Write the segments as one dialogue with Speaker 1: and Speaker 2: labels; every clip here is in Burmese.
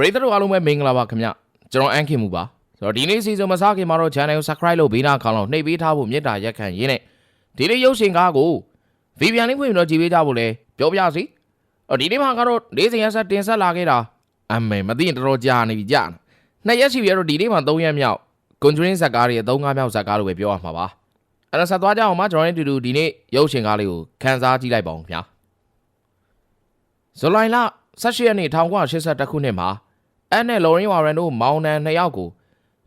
Speaker 1: ပရိသတ်တို့အားလုံးပဲမင်္ဂလာပါခင်ဗျကျွန်တော်အန်ခင်မူပါဆိုတော့ဒီနေ့စီစဉ်မစားခင်မှာတော့ channel ကို subscribe လုပ်ဘေးနားခေါင်းလောက်နှိပ်ပေးထားဖို့မေတ္တာရက်ခံရင်းနဲ့ဒီနေ့ရုပ်ရှင်ကားကို VPN လေးဖွင့်ပြီးတော့ကြည့်ပေးကြဖို့လဲပြောပြစီအော်ဒီနေ့မှာကတော့၄စဉ်ရက်ဆက်တင်ဆက်လာခဲ့တာအမေမသိရင်တော်တော်ကြာနေပြီကြာနှစ်ရက်ရှိပြီအဲ့တော့ဒီနေ့မှာ၃ရက်မြောက် Conjuring ဇာတ်ကားတွေ၃၅မြောက်ဇာတ်ကားလို့ပဲပြောရမှာပါအဲ့ဒါဆက်သွားကြအောင်ပါကျွန်တော်တို့အတူတူဒီနေ့ရုပ်ရှင်ကားလေးကိုခန်းစားကြည့်လိုက်ပါဦးခင်ဗျာဇူလိုင်လ18ရက်နေ့1982ခုနှစ်မှာ အန်နဲ့လော်ရင်းဝါရန်တို့မောင်နှံနှစ်ယောက်ကို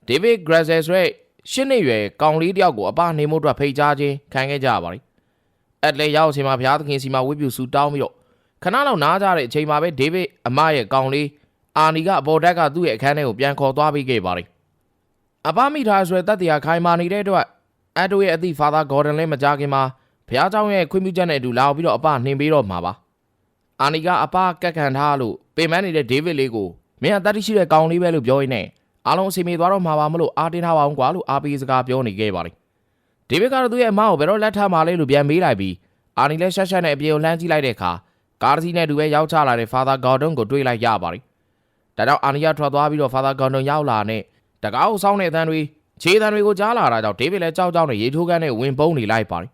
Speaker 1: ဒေးဗစ်ဂရက်ဆယ်ဆိုတဲ့ရှစ်နှစ်ရွယ်ကောင်လေးတယောက်ကိုအပနေမှုအတွက်ဖိတ်ကြားခြင်းခံခဲ့ကြရပါတယ်။အက်လက်ရောက်ချိန်မှာဘုရားသခင်စီမှာဝိပုစုတောင်းပြီးတော့ခဏလောက်နားကြတဲ့အချိန်မှာပဲဒေးဗစ်အမရဲ့ကောင်လေးအာနီကအပေါ်တက်ကသူ့ရဲ့အခန်းထဲကိုပြန်ခေါ်သွားပေးခဲ့ပါတယ်။အပမိထားဆိုတဲ့တတ်တရားခိုင်မာနေတဲ့အတွက်အန်တိုရဲ့အသည့်ဖာသာဂေါ်ဒန်လည်းမကြခင်မှာဘုရားကျောင်းရဲ့ခွင့်ပြုချက်နဲ့အတူလာပြီးတော့အပနှင်ပေးတော့မှာပါ။အာနီကအပကက်ခံထားလို့ပင်ပန်းနေတဲ့ဒေးဗစ်လေးကို မင်းကတတ်ရှိတဲ့ကောင်လေးပဲလို့ပြောရင်းနဲ့အားလုံးအစီအမေသွားတော့မှာပါမလို့အားတင်းထားပါအောင်ကွာလို့အားပေးစကားပြောနေခဲ့ပါတယ်ဒေးဗစ်ကတော့သူ့ရဲ့အမကိုဘယ်တော့လက်ထပ်မှာလဲလို့ပြန်မေးလိုက်ပြီးအာနီလည်းရှက်ရှက်နဲ့အပြေကိုလှမ်းကြည့်လိုက်တဲ့အခါကားတစ်စီးနဲ့တူပဲရောက်ချလာတဲ့ Father Gordon ကိုတွေ့လိုက်ရပါတယ်ဒါကြောင့်အာနီကထွက်သွားပြီးတော့ Father Gordon ရောက်လာနဲ့တကားကိုစောင်းတဲ့အသံတွေခြေတံတွေကိုကြားလာတာကြောင့်ဒေးဗစ်လည်းကြောက်ကြောက်နဲ့ရေထိုးခန်းနဲ့ဝင်ပုန်းနေလိုက်ပါတယ်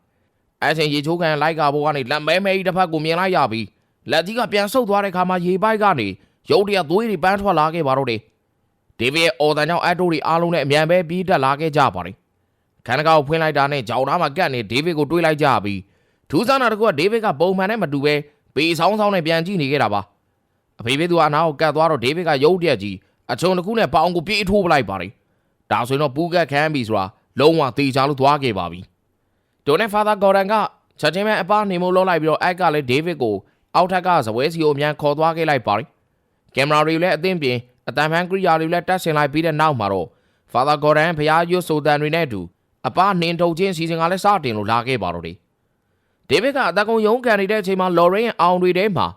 Speaker 1: အဲချိန်ရေချိုးခန်းလိုက်ကဘောကနေလက်မဲမဲကြီးတစ်ဖက်ကိုမြင်လိုက်ရပြီးလက်ကြီးကပြန်ဆုပ်သွားတဲ့ခါမှာရေပိုက်ကနေ ရုတ်တရက်သွေးတွေပန်းထွက်လာခဲ့ပါတော့တယ်ဒေးဗစ်ရဲ့အော်တန်ကြောင့်အက်တိုတွေအားလုံးနဲ့အမြန်ပဲပြီးတက်လာခဲ့ကြပါတယ်ခန်းတကာကိုဖွင့်လိုက်တာနဲ့ကြောင်သားမှာကတ်နေဒေးဗစ်ကိုတွေးလိုက်ကြပြီးထူးဆန်းတာတကူကဒေးဗစ်ကပုံမှန်နဲ့မတူပဲပေဆောင်ဆောင်နဲ့ပြန်ကြည့်နေခဲ့တာပါအဖေဖေသူကအနာကိုကတ်သွားတော့ဒေးဗစ်ကရုတ်တရက်ကြီးအချုံတစ်ခုနဲ့ပေါင်ကိုပြေးထိုးပလိုက်ပါတယ်ဒါဆိုရင်တော့ပူးကတ်ခမ်းပြီဆိုတာလုံးဝတေချာလို့သွားခဲ့ပါပြီဒိုနဲ့ဖာသာဂေါ်ဒန်ကချက်ချင်းပဲအပားနေမို့လောက်လိုက်ပြီးတော့အက်ကလည်းဒေးဗစ်ကိုအောက်ထက်ကဇပွဲစီကိုအမြန်ခေါ်သွားခဲ့လိုက်ပါတယ် ကင်မရာတွေလည်းအသင့်ပြင်အတန်ဖန်ကရိယာတွေလည်းတက်ဆင်လိုက်ပြီးတဲ့နောက်မှာတော့ Father Gordon ဖျားရွတ်ဆိုတန်တွေနဲ့အတူအပနှင်ထုတ်ခြင်းစီစဉ်ကလည်းစတင်လို့လာခဲ့ပါတော့တယ်။ဒေးဗစ်ကအသက်ကုန်ရုန်းကန်နေတဲ့အချိန်မှာ Lauren ရဲ့အောင်တွေထဲမှာ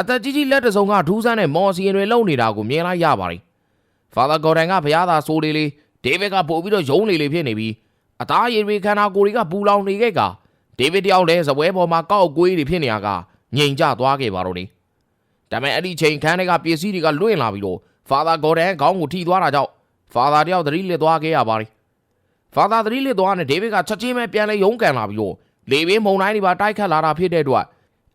Speaker 1: အသက်ကြီးကြီးလက်တစုံကထူးဆန်းတဲ့မော်စီရင်တွေလုံနေတာကိုမြင်လိုက်ရပါတယ်။ Father Gordon ကဖျားသာဆိုလေးလေးဒေးဗစ်ကပို့ပြီးတော့ယုံလေးလေးဖြစ်နေပြီးအသားရည်တွေခန္ဓာကိုယ်တွေကပူလောင်နေခဲ့ကဒေးဗစ်တယောက်လည်းဇပွဲပေါ်မှာကောက်ကွေးတွေဖြစ်နေရကငြိမ်ကျသွားခဲ့ပါတော့တယ်။ ဒါပေမဲ့အဲ့ဒီချိန်ခန်းတွေကပစ္စည်းတွေကလွင့်လာပြီးတော့ဖာသာဂေါ်ဒန်ခေါင်းကိုထိသွားတာကြောင့်ဖာသာတယောက်သတိလစ်သွားခဲ့ရပါတယ်။ဖာသာသတိလစ်သွားတဲ့ဒေးဗစ်ကချက်ချင်းပဲပြန်လဲရုန်းကန်လာပြီးတော့လေပင်မုံတိုင်းတွေပါတိုက်ခတ်လာတာဖြစ်တဲ့အတွက်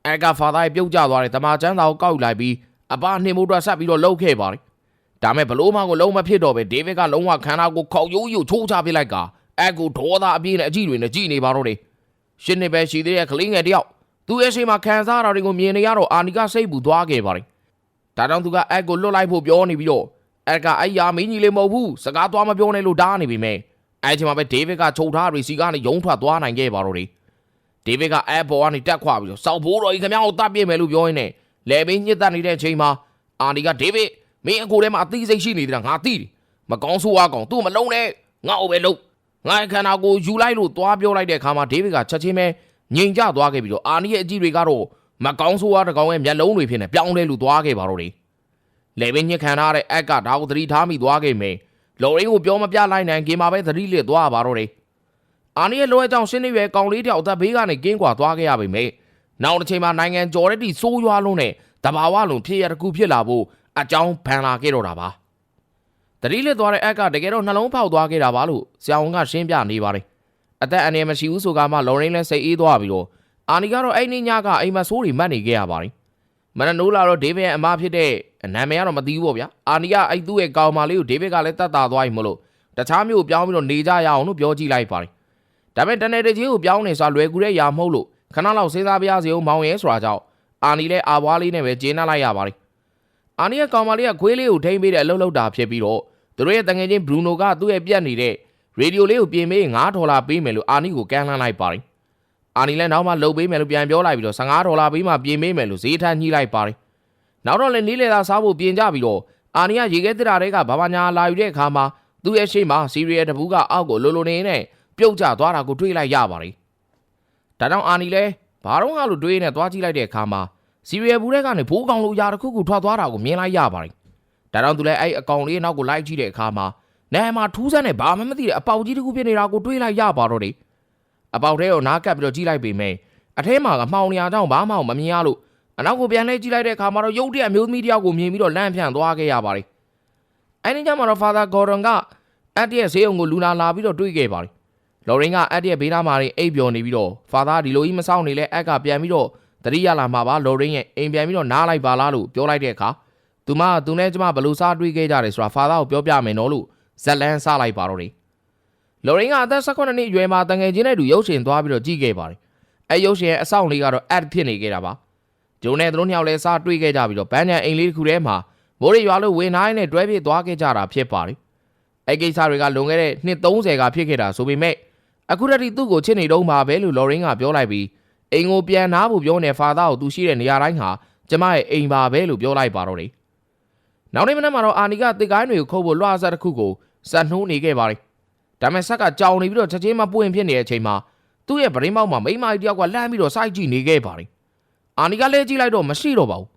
Speaker 1: အဲကဖာသာရဲ့ပြုတ်ကျသွားတဲ့တမန်ကျန်းသာကိုကောက်ယူလိုက်ပြီးအပနှိမ်မှုအတွက်ဆက်ပြီးတော့လှုပ်ခဲ့ပါတယ်။ဒါမဲ့ဘလို့မှကိုလုံးမဖြစ်တော့ပဲဒေးဗစ်ကလုံးဝခန္ဓာကိုခေါက်ယိုးယိုးချိုးချပစ်လိုက်ကအဲကိုဒေါသအပြည့်နဲ့အကြည့်တွေနဲ့ကြည်နေပါတော့တယ်။ရှင်းနေပဲရှိသေးတဲ့ကလေးငယ်တယောက် သူ့ရဲ့ရှိမှခံစားရတာတွေကိုမြင်နေရတော့အာနီကစိတ်ပူသွားခဲ့ပါတယ်။ဒါကြောင့်သူကအက်ကိုလွတ်လိုက်ဖို့ပြောနေပြီးတော့အက်ကအဲ့ယာမင်းကြီးလေးမဟုတ်ဘူးစကားသွားမပြောနဲ့လို့တားနေပြီမဲ့အဲ့ချိန်မှာပဲဒေးဗစ်ကချုပ်ထားရီစီကနေယုံထွက်သွားနိုင်ခဲ့ပါတော့တယ်။ဒေးဗစ်ကအက်ပေါ်ကနေတက်ခွာပြီးတော့စောက်ဖို့တော်ကြီးခင်ဗျားကိုတတ်ပြစ်မယ်လို့ပြောရင်းနဲ့လေဘင်းညစ်တက်နေတဲ့ချိန်မှာအာနီကဒေးဗစ်မင်းအကိုထဲမှာအသိစိတ်ရှိနေတာငါသိတယ်။မကောင်းဆိုးအားကောင်သူ့မလုံးနဲ့ငါ့ကိုပဲလုံးငါခန္ဓာကိုယူလိုက်လို့သွားပြောလိုက်တဲ့အခါမှာဒေးဗစ်ကချက်ချင်းပဲ ငြိမ်ကျသွားခဲ့ပြီးတော့အာနီရဲ့အကြည့်တွေကတော့မကောင်းဆိုးအားတကောင်ရဲ့မျက်လုံးတွေဖြစ်နေပြောင်းလဲလို့သွားခဲ့ပါတော့တယ်။လေဘင်းညစ်ခံထားတဲ့အက်ကဒါကိုသတိထားမိသွားခဲ့မယ်။လော်ရင်းကိုပြောမပြလိုက်နိုင်ခင်မှာပဲသတိလစ်သွားပါတော့တယ်။အာနီရဲ့လောရဲ့ကြောင့်ရှင်းနေရွယ်ကောင်လေးတယောက်အသက်ဘေးကနေကင်းကွာသွားခဲ့ရပေမယ့်နောက်တစ်ချိန်မှာနိုင်ငံကျော်တဲ့တိဆိုးရွားလုံးနဲ့တဘာဝလုံးဖြစ်ရတစ်ခုဖြစ်လာဖို့အကြောင်းဖန်လာခဲ့တော့တာပါ။သတိလစ်သွားတဲ့အက်ကတကယ်တော့နှလုံးဖောက်သွားခဲ့တာပါလို့ဆရာဝန်ကရှင်းပြနေပါတယ်။ အသက်အန္တရာယ်မရှိဘူးဆိုကမှလော်ရင်းလည်းစိတ်အေးသွားပြီးတော့အာနီကတော့အဲ့ဒီညကအိမ်မဆိုးတွေမှတ်နေခဲ့ရပါတယ်။မနက်နိုးလာတော့ဒေးဗစ်ရဲ့အမဖြစ်တဲ့နာမည်ကတော့မသိဘူးပေါ့ဗျာ။အာနီကအဲ့သူ့ရဲ့ကောင်မလေးကိုဒေးဗစ်ကလည်းတတ်တာသွားပြီမလို့တခြားမျိုးပြောင်းပြီးတော့နေကြရအောင်လို့ပြောကြည့်လိုက်ပါတယ်။ဒါပေမဲ့တနေ့တကြီးကိုပြောင်းနေစွာလွယ်ကူတဲ့ຢာမဟုတ်လို့ခဏလောက်စဉ်းစားပြရစီအောင်မောင်ရဲဆိုတာကြောင့်အာနီလည်းအာဘွားလေးနဲ့ပဲဂျင်းနှလိုက်ရပါတယ်။အာနီရဲ့ကောင်မလေးကခွေးလေးကိုထိမ့်ပေးတဲ့အလုပ်လုပ်တာဖြစ်ပြီးတော့သူတို့ရဲ့တငယ်ချင်းဘရူနိုကသူ့ရဲ့ပြက်နေတဲ့ ရေဒီယိုလေးကိုပြင်ပေး9ဒေါ်လာပေးမယ်လို့အာနီကိုကမ်းလှမ်းလိုက်ပါတယ်။အာနီလည်းနောက်မှလုပ်ပေးမယ်လို့ပြန်ပြောလိုက်ပြီးတော့15ဒေါ်လာပေးမှပြင်ပေးမယ်လို့ဈေးထမ်းညှိလိုက်ပါတယ်။နောက်တော့လည်းနီးလေသာစားဖို့ပြင်ကြပြီးတော့အာနီကရေခဲတစ်တာတွေကဘာဘာညာလာယူတဲ့အခါမှာသူ့ရဲ့ရှေ့မှာစီရီယယ်တပူးကအောက်ကိုလိုလိုနေနဲ့ပြုတ်ကျသွားတာကိုတွေ့လိုက်ရပါတယ်။ဒါကြောင့်အာနီလည်းဘာတော့ငါလို့တွေးနေသွားကြည့်လိုက်တဲ့အခါမှာစီရီယယ်ဘူးတဲ့ကနေဘိုးကောင်လိုຢာတစ်ခုခုထွက်သွားတာကိုမြင်လိုက်ရပါတယ်။ဒါကြောင့်သူလည်းအဲ့အကောင်လေးနောက်ကိုလိုက်ကြည့်တဲ့အခါမှာ နဲမှာထူးဆန်းတဲ့ဘာမှမသိတဲ့အပေါက်ကြီးတစ်ခုဖြစ်နေတာကိုတွေးလိုက်ရပါတော့တယ်။အပေါက်ထဲကိုနားကပ်ပြီးတော့ကြည့်လိုက်ပေမဲ့အထဲမှာကမှောင်နေရကြောင်းဘာမှမမြင်ရလို့အနောက်ကိုပြန်လဲကြည့်လိုက်တဲ့အခါမှာတော့ရုတ်တရက်အမျိုးသမီးတယောက်ကိုမြင်ပြီးတော့လန့်ဖြန့်သွားခဲ့ရပါတယ်အဲ့ဒီကျမှတော့ Father Gordon ကအက်တရဲ့ဈေးုံကိုလူနာလာပြီးတော့တွေးခဲ့ပါတယ်လော်ရင်ကအက်တရဲ့ဘေးနားမှာနေအိပ်ပျော်နေပြီးတော့ Father ဒီလိုကြီးမဆောင်နေလဲအက်ကပြန်ပြီးတော့တတိယလာမှာပါလော်ရင်ရဲ့အိမ်ပြန်ပြီးတော့နားလိုက်ပါလားလို့ပြောလိုက်တဲ့အခါသူမကသူနဲ့ကျမဘယ်လို့စားတွေးခဲ့ကြတယ်ဆိုတာ Father ကိုပြောပြမယ်နော်လို့ ဇက်လန်စလိုက်ပါတော့တယ်လော်ရင်ကအသက်18နှစ်အရွယ်မှာတငယ်ချင်းနဲ့တူရုပ်ရှင်သွားပြီးတော့ကြည့်ခဲ့ပါတယ်အဲရုပ်ရှင်ရဲ့အဆောင်လေးကတော့ ad ဖြစ်နေခဲ့တာပါဂျုံနဲ့သူတို့နှစ်ယောက်လည်းစားတွေးခဲ့ကြပြီးတော့ဘန်းချန်အိမ်လေးတစ်ခုထဲမှာမိုးရီရွာလို့ဝင်နိုင်နဲ့တွဲပြေးသွားခဲ့ကြတာဖြစ်ပါတယ်အဲကိစ္စတွေကလွန်ခဲ့တဲ့နှစ်30ကဖြစ်ခဲ့တာဆိုပေမဲ့အခုတည်းကသူ့ကိုချစ်နေတော့မှာပဲလို့လော်ရင်ကပြောလိုက်ပြီးအိမ်ကိုပြန်နာဖို့ပြောနေဖာသားကိုသူရှိတဲ့နေရာတိုင်းဟာကျမရဲ့အိမ်ပါပဲလို့ပြောလိုက်ပါတော့တယ်နောက်နေ့မနက်မှာတော့အာနီကတစ်ကိုင်းတွေကိုခုတ်ဖို့လွှားစားတစ်ခုကို စက်နှိုးနေခဲ့ပါတယ်ဒါပေမဲ့ဆက်ကကြောင်နေပြီးတော့ချက်ချင်းမပွင့်ဖြစ်နေတဲ့အချိန်မှာသူ့ရဲ့ဗရင်းပေါက်မှာမိန်းမကြီးတယောက်ကလှမ်းပြီးတော့စိုက်ကြည့်နေခဲ့ပါတယ်အာနီကလဲကြည့်လိုက်တော့မရှိတော့ပါဘူး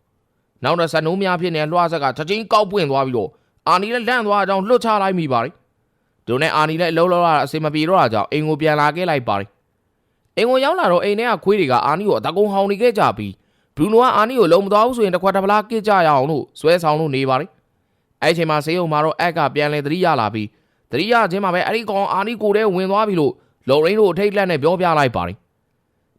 Speaker 1: နောက်တော့စက်နှိုးများဖြစ်နေတဲ့လွှားဆက်ကချက်ချင်းကောက်ပွင့်သွားပြီးတော့အာနီလည်းလန့်သွားအောင်လွတ်ချလိုက်မိပါတယ်တို့နဲ့အာနီလည်းအလုံးလုံးရအစင်မပြေတော့တာကြောင့်အိမ်ကိုပြန်လာခဲ့လိုက်ပါတယ်အိမ်ကိုရောက်လာတော့အိမ်ထဲကခွေးတွေကအာနီကိုအတကုံဟောင်းနေခဲ့ကြပြီးဘရူနိုကအာနီကိုလုံမသွားဘူးဆိုရင်တစ်ခွက်တစ်ပလားကစ်ကြရအောင်လို့ဆွဲဆောင်လို့နေပါတယ် အဲ့ဒီအချိန်မှာဆေးရုံမှာတော့အက်ကပြန်လဲသတိရလာပြီးသတိရခြင်းမှာပဲအဲ့ဒီကောင်အာနီကိုတဲဝင်သွားပြီလို့လော်ရင်းတို့အထိတ်လက်နဲ့ပြောပြလိုက်ပါတယ်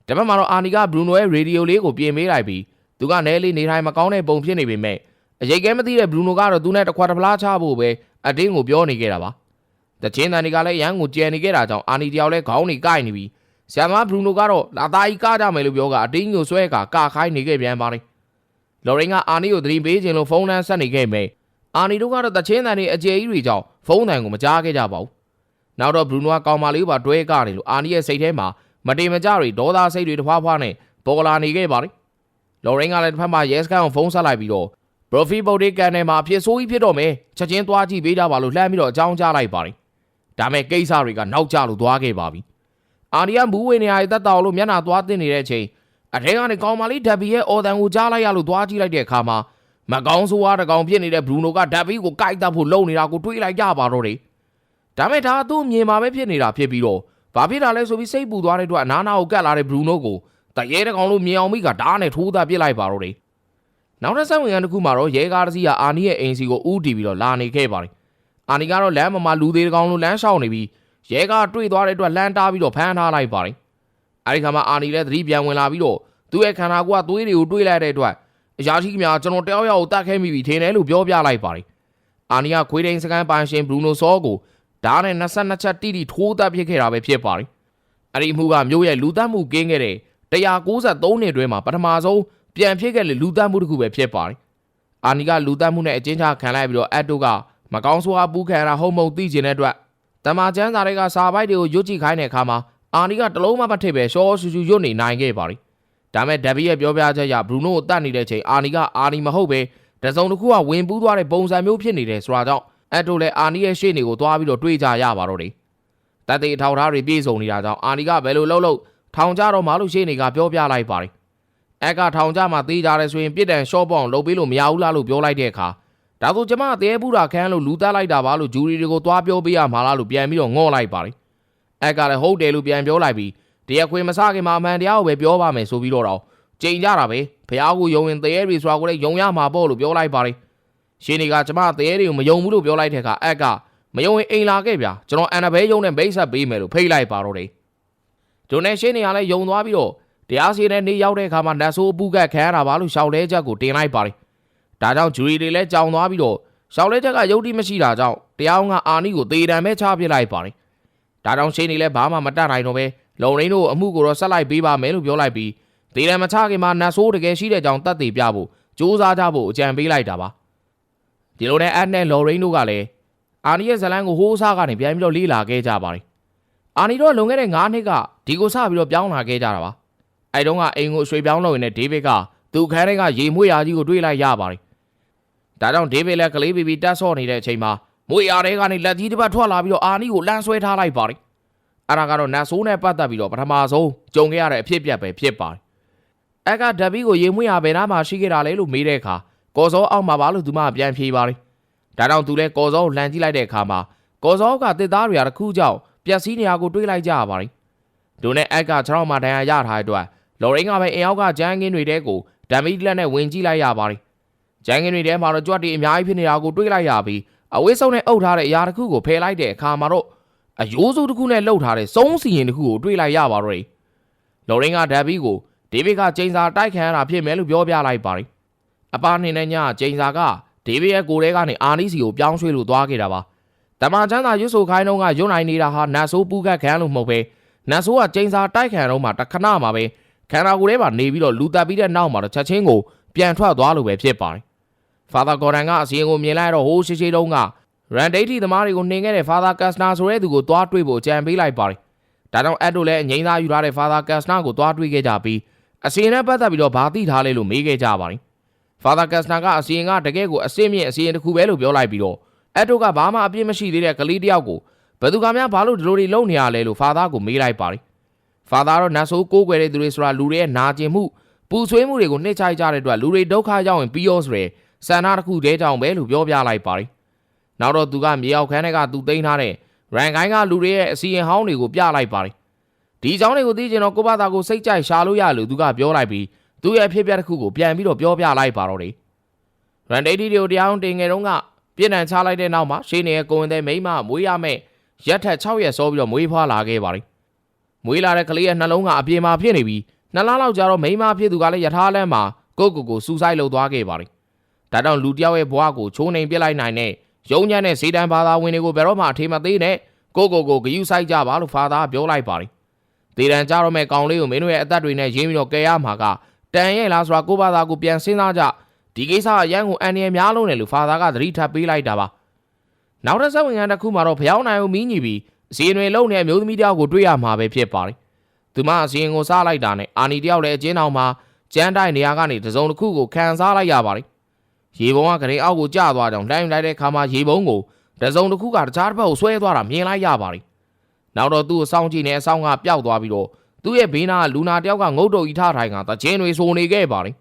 Speaker 1: တပတ်မှာတော့အာနီကဘရူနိုရဲ့ရေဒီယိုလေးကိုပြင်ပေးလိုက်ပြီးသူကနဲလေးနေထိုင်မကောင်းတဲ့ပုံဖြစ်နေပေမဲ့အရေးကဲမသိတဲ့ဘရူနိုကတော့သူနဲ့တစ်ခွက်တစ်ပလားချဖို့ပဲအတင်းကိုပြောနေခဲ့တာပါတချင်းတန်တွေကလည်းရန်ကိုကြံနေခဲ့တာကြောင့်အာနီတယောက်လည်းခေါင်းနေကိုက်နေပြီးဆရာမဘရူနိုကတော့လာသားကြီးကားကြမယ်လို့ပြောကအတင်းကိုဆွဲကကာခိုင်းနေခဲ့ပြန်ပါတယ်လော်ရင်ကအာနီကိုသတိပေးခြင်းလို့ဖုန်းလမ်းဆက်နေခဲ့မယ် အာနီတို့ကတော့တချင်းတန်တွေအကျယ်ကြီးတွေကြောင့်ဖုန်းတန်ကိုမကြားခဲ့ကြပါဘူးနောက်တော့ဘရူနိုကကောင်မလေးပါတွဲကနေလို့အာနီရဲ့စိတ်ထဲမှာမတေမကြတွေဒေါသစိတ်တွေတစ်ဖွားဖွားနဲ့ပေါ်လာနေခဲ့ပါတယ်လော်ရင်ကလည်းတစ်ဖက်မှာရဲစကန်ကိုဖုန်းဆက်လိုက်ပြီးတော့ Profit Body ကန်ထဲမှာအဖြစ်ဆိုးကြီးဖြစ်တော့မယ်ချက်ချင်းသွားကြည့်ပေးကြပါလို့လှမ်းပြီးတော့အကြောင်းကြားလိုက်ပါတယ်ဒါမဲ့ကိစ္စတွေကနောက်ကျလို့သွားခဲ့ပါပြီအာရီယာမူးဝင်နေရတဲ့တက်တော်လို့မျက်နှာသွားတင်နေတဲ့အချိန်အထဲကနေကောင်မလေးဓာဘီရဲ့အော်တန်ကိုကြားလိုက်ရလို့သွားကြည့်လိုက်တဲ့အခါမှာ မကောင်းဆိုးဝါးတကောင်ဖြစ်နေတဲ့ဘရူနိုကဓာဘီကိုကိုက်တက်ဖို့လုံနေတာကိုတွေးလိုက်ကြပါတော့တယ်ဒါမဲ့ဒါသူ့မြင်မှာပဲဖြစ်နေတာဖြစ်ပြီးတော့ဘာဖြစ်တာလဲဆိုပြီးစိတ်ပူသွားတဲ့အတွက်အနာနာကိုကတ်လာတဲ့ဘရူနိုကိုတရဲတကောင်လို့မြင်အောင်မိကဓာတ်နဲ့ထိုးသားပစ်လိုက်ပါတော့တယ်နောက်တစ်ဆက်ဝင်ရတစ်ခုမှာတော့ရဲကားတစ်စီးကအာနီရဲ့အိမ်စီကိုဥတီပြီးတော့လာနေခဲ့ပါတယ်အာနီကတော့လမ်းမမှာလူသေးတကောင်လို့လမ်းလျှောက်နေပြီးရဲကားတွေ့သွားတဲ့အတွက်လမ်းတားပြီးတော့ဖမ်းထားလိုက်ပါတယ်အဲဒီခါမှာအာနီလည်းသတိပြန်ဝင်လာပြီးတော့သူ့ရဲ့ခန္ဓာကိုယ်ကသွေးတွေကိုတွေးလိုက်တဲ့အတွက် အရာရှိများကျွန်တော်တယောက်ယောက်ကိုတတ်ခဲမိပြီထင်တယ်လို့ပြောပြလိုက်ပါတယ်အာနီကခွေးတိန်စကန်ပိုင်ရှင်ဘရူနိုဆောကိုဓာတ်နဲ့22ချက်တိတိထိုးတက်ဖြစ်ခဲ့တာပဲဖြစ်ပါတယ်အဲ့ဒီမှုကမျိုးရဲ့လူသတ်မှုကင်းခဲ့တဲ့193နှစ်အတွင်းမှာပထမဆုံးပြန်ဖြစ်ခဲ့တဲ့လူသတ်မှုတစ်ခုပဲဖြစ်ပါတယ်အာနီကလူသတ်မှုနဲ့အချင်းချခံလိုက်ပြီးတော့အက်တိုကမကောင်းဆိုးအားပူးခံရတာဟုတ်မဟုတ်သိကျင်တဲ့အတွက်တမန်ကျန်းစာတွေကစာပိုက်တွေကိုရွတ်ကြည့်ခိုင်းတဲ့အခါမှာအာနီကတလုံးမမထစ်ပဲရှောရှူရှူရွတ်နေနိုင်ခဲ့ပါတယ် ဒါမဲ့ဒဗီရဲ့ပြောပြချက်အရဘရူနိုကိုတတ်နေတဲ့ချိန်အာနီကအာနီမဟုတ်ပဲတစုံတစ်ခုကဝင်ပူးသွားတဲ့ပုံစံမျိုးဖြစ်နေတယ်ဆိုတာကြောင့်အက်တိုလည်းအာနီရဲ့ရှေ့နေကိုသွားပြီးတော့တွေးကြရပါတော့တယ်တတ်တဲ့အထောက်ထားတွေပြည့်စုံနေတာကြောင့်အာနီကဘယ်လိုလုပ်လို့ထောင်ကြတော့မှလို့ရှေ့နေကပြောပြလိုက်ပါတယ်အက်ကထောင်ကြမှာသေးကြတယ်ဆိုရင်ပြစ်ဒဏ်ရှော့ပေါအောင်လုပ်ပေးလို့မရဘူးလားလို့ပြောလိုက်တဲ့အခါဒါဆိုကျမတဲဘူးတာခန်းလို့လူတက်လိုက်တာပါလို့ဂျူရီတွေကိုသွားပြောပေးရမှာလားလို့ပြန်ပြီးတော့ငေါ့လိုက်ပါတယ်အက်ကလည်းဟုတ်တယ်လို့ပြန်ပြောလိုက်ပြီး တရားခွေမစခင်မှာအမှန်တရားကိုပဲပြောပါမယ်ဆိုပြီးတော့တော့ကြိမ်ကြတာပဲဖះကိုယုံရင်တဲရီဆိုတာကိုလည်းယုံရမှာပေါ့လို့ပြောလိုက်ပါတယ်ရှင်နေကကျမတဲတွေကိုမယုံဘူးလို့ပြောလိုက်တဲ့အခါအက်ကမယုံရင်အိမ်လာခဲ့ဗျာကျွန်တော်အန်နဘဲယုံနဲ့မိတ်ဆက်ပေးမယ်လို့ဖိတ်လိုက်ပါတော့တယ်ဒိုနဲ့ရှင်းနေရလဲယုံသွားပြီးတော့တရားစီရင်နေရောက်တဲ့အခါမှာနတ်ဆိုးအပူကတ်ခံရတာပါလို့ရှောက်လဲချက်ကိုတင်လိုက်ပါတယ်ဒါကြောင့်ဂျူရီတွေလည်းကြောင်သွားပြီးတော့ရှောက်လဲချက်ကယုတ်တိမရှိတာကြောင့်တရားအောင်ကအာနီကိုသေတံပဲချပစ်လိုက်ပါတယ်ဒါကြောင့်ရှင်းနေလဲဘာမှမတတ်နိုင်တော့ပဲ လုံရင်းတို့အမှုကိုတော့ဆက်လိုက်ပေးပါမယ်လို့ပြောလိုက်ပြီးသေတံမချခင်မှာနတ်ဆိုးတကယ်ရှိတဲ့ကြောင့်တတ်သိပြဖို့စူးစမ်းကြဖို့အကြံပေးလိုက်တာပါဒီလိုနဲ့အက်နဲ့လော်ရင်းတို့ကလည်းအာနီရဲ့ဇလန်ကိုဟိုးစားကနေပြန်ပြီးတော့လေးလာခဲ့ကြပါတယ်အာနီတော့လွန်ခဲ့တဲ့9နှစ်ကဒီကိုစပြီးတော့ပြောင်းလာခဲ့ကြတာပါအဲတုန်းကအိမ်ကိုရွှေပြောင်းလုပ်ရင်ဒေးဗစ်ကသူခန်းထဲကရေမွေးရာကြီးကိုတွေးလိုက်ရပါတယ်ဒါကြောင့်ဒေးဗစ်လည်းကလေးဘီဘီတက်ဆော့နေတဲ့အချိန်မှာမွေးရာထဲကနေလက်ကြီးတစ်ပတ်ထွက်လာပြီးတော့အာနီကိုလမ်းဆွဲထားလိုက်ပါတယ် အဲ့ဒါကတော့နတ်ဆိုးနဲ့ပတ်သက်ပြီးတော့ပထမဆုံးကြုံခဲ့ရတဲ့အဖြစ်အပျက်ပဲဖြစ်ပါတယ်အက်ကဒဘီကိုရေမွေးရာဘယ်နာမှာရှိခဲ့တာလဲလို့မေးတဲ့အခါကော်စောအောက်မှာပါလို့သူမပြန်ဖြေပါတယ်ဒါကြောင့်သူလည်းကော်စောကိုလှန်ကြည့်လိုက်တဲ့အခါမှာကော်စောကတစ်သားတွေရာတစ်ခုကြောင့်ပျက်စီးနေရာကိုတွေးလိုက်ကြရပါတယ်ဒိုနဲ့အက်ကခြေထောက်မှာဒဏ်ရာရထားတဲ့အတွက်လော်ရင်းကပဲအင်အောက်ကဂျန်ကင်းတွေတဲကိုဒမ်မီလက်နဲ့ဝင်ကြည့်လိုက်ရပါတယ်ကျန်ကင်တွေထဲမှာတော့ကြွက်တီအများကြီးဖြစ်နေတာကိုတွေးလိုက်ရပြီးအဝေးဆုံးနဲ့အုပ်ထားတဲ့အရာတစ်ခုကိုဖယ်လိုက်တဲ့အခါမှာတော့ အယိုးစုတစ်ခုနဲ့လှုပ်ထားတဲ့စုံးစီရင်တစ်ခုကိုတွေးလိုက်ရပါတော့တယ်လော်ရင်ကဒက်ဘီကိုဒေးဗစ်ကချိန်စာတိုက်ခံရတာဖြစ်မယ်လို့ပြောပြလိုက်ပါတယ်အပါနေနဲ့ညချိန်စာကဒေးဗစ်ရဲ့ကိုယ်ထဲကနေအာနီစီကိုပြောင်းရွှေ့လို့သွားခဲ့တာပါတမန်ချမ်းသာရွတ်ဆိုခိုင်းတော့ကယွတ်နိုင်နေတာဟာနတ်ဆိုးပူးကတ်ခံလို့မဟုတ်ပဲနတ်ဆိုးကချိန်စာတိုက်ခံတော့မှတခဏမှာပဲခန္ဓာကိုယ်ထဲမှာနေပြီးတော့လူတက်ပြီးတဲ့နောက်မှာတော့ချက်ချင်းကိုပြန်ထွက်သွားလို့ပဲဖြစ်ပါတယ်ဖာသာဂေါ်ဒန်ကအစီရင်ကိုမြင်လိုက်တော့ဟိုးရှိရှိတုန်းက ရန်ဒိတ်တီသမားတွေကိုနှင်ခဲ့တဲ့ဖာသာကတ်စနာဆိုတဲ့သူကိုသွားတွေ့ဖို့ကြံပေးလိုက်ပါတယ်ဒါကြောင့်အက်တို့လည်းအငိမ့်သားယူထားတဲ့ဖာသာကတ်စနာကိုသွားတွေ့ခဲ့ကြပြီးအစီရင်နဲ့ပတ်သက်ပြီးတော့ဗာသိထားလဲလို့မေးခဲ့ကြပါတယ်ဖာသာကတ်စနာကအစီရင်ကတကယ်ကိုအစင်းမြင့်အစီရင်တစ်ခုပဲလို့ပြောလိုက်ပြီးတော့အက်တို့ကဘာမှအပြစ်မရှိသေးတဲ့ကလေးတစ်ယောက်ကိုဘယ်သူကများဘာလို့ဒီလိုတွေလုပ်နေရလဲလို့ဖာသာကိုမေးလိုက်ပါတယ်ဖာသာတော့နတ်ဆိုးကိုးကွယ်တဲ့သူတွေဆိုတာလူတွေရဲ့နာကျင်မှုပူဆွေးမှုတွေကိုနှိမ့်ချိုက်ကြတဲ့အတွက်လူတွေဒုက္ခရောက်ရင်ပြီးရောဆိုရယ်ဆန္ဒတစ်ခုတည်းကြောင့်ပဲလို့ပြောပြလိုက်ပါတယ် နောက်တော့သူကမြေအောက်ခန်းထဲကသူသိမ်းထားတဲ့ရန်ကိုင်းကလူတွေရဲ့အစီရင်ဟောင်းတွေကိုပြလိုက်ပါတယ်ဒီအကြောင်းတွေကိုသိချင်တော့ကိုဘသာကိုစိတ်ကြိုက်ရှာလို့ရလို့သူကပြောလိုက်ပြီးသူ့ရဲ့အဖြစ်အပျက်တစ်ခုကိုပြန်ပြီးတော့ပြောပြလိုက်ပါတော့တယ်ရန်ဒေးတီတွေကိုတရားအောင်တင်ငယ်တုန်းကပြည်နံချလိုက်တဲ့နောက်မှာရှေးနေရဲ့ကိုဝင်တဲ့မိမမွေးရမယ်ရက်ထက်6ရက်စောပြီးတော့မွေးဖွားလာခဲ့ပါတယ်မွေးလာတဲ့ကလေးရဲ့နှလုံးကအပြေမှာဖြစ်နေပြီးနှစ်လလောက်ကြာတော့မိမဖြစ်သူကလည်းယထာလန်းမှာကိုကိုကိုစူဆိုင်လှုပ်သွားခဲ့ပါတယ်ဒါကြောင့်လူတယောက်ရဲ့ဘဝကိုချိုးနှိမ်ပြစ်လိုက်နိုင်တဲ့ ရုံညံ့တဲ့စေတံဘာသာဝင်တွေကိုဘယ်တော့မှအထေမသေးနဲ့ကိုကိုကိုဂယုဆိုင်ကြပါလို့ဖာသာပြောလိုက်ပါတယ်ဒေတန်ကြတော့မဲ့ကောင်လေးကိုမင်းတို့ရဲ့အသက်တွေနဲ့ရင်းပြီးတော့ကဲရမှာကတန်ရဲ့လားဆိုတာကိုဘာသာကိုပြန်စဉ်းစားကြဒီကိစ္စအရန်ကိုအန်ရများလုံးတယ်လို့ဖာသာကသတိထပ်ပေးလိုက်တာပါနောက်တစ်ဆက်ဝင်ခံတစ်ခုမှာတော့ဖျောင်းနိုင်အောင်မီးညီပြီးအစီအတွေလုံးတဲ့အမျိုးသမီးတယောက်ကိုတွေ့ရမှာပဲဖြစ်ပါတယ်သူမအစီရင်ကိုစားလိုက်တာနဲ့အာနီတယောက်လည်းအချင်းအောင်မှာကျန်းတိုက်နေရာကနေတစုံတစ်ခုကိုခံစားလိုက်ရပါတယ် ရေပုံကဂရင်အောက်ကိုကျသွားကြောင်တိုင်းလိုက်တဲ့ခါမှာရေပုံကိုတစုံတစ်ခုကတခြားတစ်ဖက်ကိုဆွဲသွားတာမြင်လိုက်ရပါတယ်နောက်တော့သူ့အဆောင်ကြည့်နေအဆောင်ကပျောက်သွားပြီးတော့သူ့ရဲ့ဘေးနာကလူနာတယောက်ကငုတ်တုတ်ကြီးထားထိုင်ကတချင်းတွေဆိုနေခဲ့ပါတယ်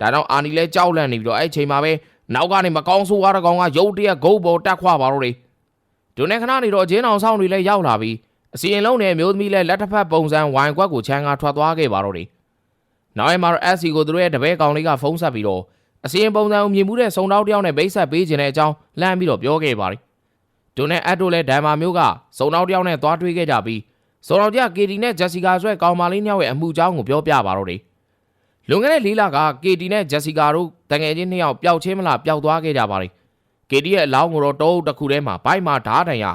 Speaker 1: ဒါတော့အာနီလည်းကြောက်လန့်နေပြီးတော့အဲ့ချိန်မှာပဲနောက်ကနေမကောင်းဆိုးကားတစ်ကောင်ကရုတ်တရက်ဂုတ်ပေါ်တက်ခွာပါတော့တယ်ဒုနဲ့ခဏနေတော့အချင်းအောင်ဆောင်တွေလည်းရောက်လာပြီးအစီရင်လုံးနဲ့မျိုးသမီးလည်းလက်တစ်ဖက်ပုံစံဝိုင်ကွက်ကိုချမ်းကထွက်သွားခဲ့ပါတော့တယ်နောက်ရင်မှာတော့ SC ကိုသူတို့ရဲ့တပည့်ကောင်လေးကဖုန်းဆက်ပြီးတော့ အစီရင်ပုံစံကိုမြင်မှုတဲ့စုံတောက်တယောက်နဲ့ဗိတ်ဆက်ပေးခြင်းတဲ့အကြောင်းလှမ်းပြီးတော့ပြောခဲ့ပါတယ်ဒုနဲ့အက်တို့လည်းဒိုင်မာမျိုးကစုံတောက်တယောက်နဲ့သွားတွေ့ခဲ့ကြပြီးစုံတောက်ကြ KD နဲ့ Jessica ဆွဲကောင်မလေးညောက်ရဲ့အမှုကြောင်းကိုပြောပြပါတော့တယ်လွန်ခဲ့တဲ့လေးလက KD နဲ့ Jessica တို့တငယ်ချင်းနှစ်ယောက်ပျောက်ချင်းမလားပျောက်သွားခဲ့ကြပါတယ် KD ရဲ့အလောင်းကိုတော့တောအုပ်တစ်ခုထဲမှာဘိုက်မှာဓာတ်တိုင်ရ